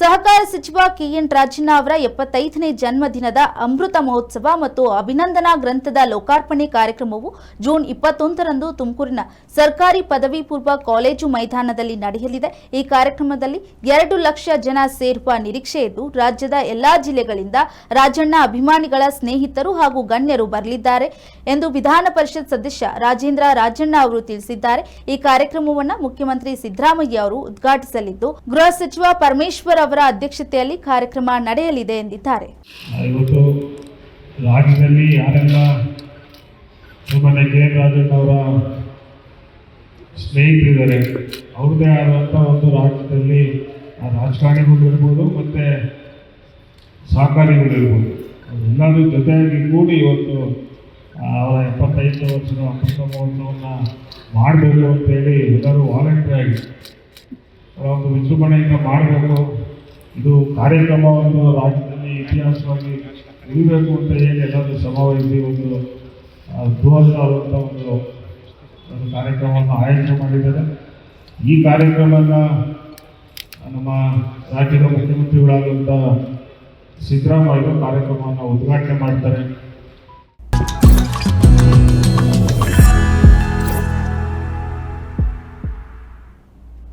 ಸಹಕಾರ ಸಚಿವ ಕೆಎನ್ ರಾಜಣ್ಣ ಅವರ ಎಪ್ಪತ್ತೈದನೇ ಜನ್ಮದಿನದ ಅಮೃತ ಮಹೋತ್ಸವ ಮತ್ತು ಅಭಿನಂದನಾ ಗ್ರಂಥದ ಲೋಕಾರ್ಪಣೆ ಕಾರ್ಯಕ್ರಮವು ಜೂನ್ ಇಪ್ಪತ್ತೊಂದರಂದು ತುಮಕೂರಿನ ಸರ್ಕಾರಿ ಪದವಿ ಪೂರ್ವ ಕಾಲೇಜು ಮೈದಾನದಲ್ಲಿ ನಡೆಯಲಿದೆ. ಈ ಕಾರ್ಯಕ್ರಮದಲ್ಲಿ ಎರಡು ಲಕ್ಷ ಜನ ಸೇರುವ ನಿರೀಕ್ಷೆ ಇದ್ದು ರಾಜ್ಯದ ಎಲ್ಲಾ ಜಿಲ್ಲೆಗಳಿಂದ ರಾಜಣ್ಣ ಅಭಿಮಾನಿಗಳ ಸ್ನೇಹಿತರು ಹಾಗೂ ಗಣ್ಯರು ಬರಲಿದ್ದಾರೆ ಎಂದು ವಿಧಾನ ಪರಿಷತ್ ಸದಸ್ಯ ರಾಜೇಂದ್ರ ರಾಜಣ್ಣ ಅವರು ತಿಳಿಸಿದ್ದಾರೆ. ಈ ಕಾರ್ಯಕ್ರಮವನ್ನು ಮುಖ್ಯಮಂತ್ರಿ ಸಿದ್ದರಾಮಯ್ಯ ಅವರು ಉದ್ಘಾಟಿಸಲಿದ್ದು, ಗೃಹ ಸಚಿವ ಪರಮೇಶ್ವರ್ ಅವರ ಅಧ್ಯಕ್ಷತೆಯಲ್ಲಿ ಕಾರ್ಯಕ್ರಮ ನಡೆಯಲಿದೆ ಎಂದಿದ್ದಾರೆ. ಇವತ್ತು ರಾಜ್ಯದಲ್ಲಿ ಯಾರೆಲ್ಲ ಸುಮ್ಮನೆ ಕೆ ಎನ್ ರಾಜಣ್ಣವರ ಸ್ನೇಹಿತರಿದ್ದಾರೆ, ಅವ್ರದ್ದೇ ಆದಂಥ ಒಂದು ರಾಜ್ಯದಲ್ಲಿ ಆ ರಾಜಕಾರಣಿಗಳಿರ್ಬೋದು ಮತ್ತು ಸಹಕಾರಿಗಳು ಇರ್ಬೋದು. ಎಲ್ಲರೂ ಜೊತೆಯಾಗಿ ಕೂಡಿ ಇವತ್ತು ಅವರ ಎಪ್ಪತ್ತೈದು ವರ್ಷದ ಅಮೃತ ಮಾಡಬೇಕು ಅಂತೇಳಿ ಎಲ್ಲರೂ ವಾಲಂಟಿಯರ್ ಆಗಿ ಅವರ ಒಂದು ವಿಜೃಂಭಣೆಯಿಂದ ಮಾಡಬೇಕು. ಇದು ಕಾರ್ಯಕ್ರಮವನ್ನು ರಾಜ್ಯದಲ್ಲಿ ಇತಿಹಾಸವಾಗಿ ಉಳಿಬೇಕು ಅಂತ ಹೇಳಿ ಎಲ್ಲರೂ ಶ್ರಮವಹಿಸಿ ಒಂದು ಬೃಹತ್ತಾದಂಥ ಒಂದು ಒಂದು ಕಾರ್ಯಕ್ರಮವನ್ನು ಆಯೋಜನೆ ಮಾಡಿದ್ದಾರೆ. ಈ ಕಾರ್ಯಕ್ರಮನ ನಮ್ಮ ರಾಜ್ಯದ ಮುಖ್ಯಮಂತ್ರಿಗಳಾದಂಥ ಸಿದ್ದರಾಮಯ್ಯ ಕಾರ್ಯಕ್ರಮವನ್ನು ಉದ್ಘಾಟನೆ ಮಾಡ್ತಾರೆ.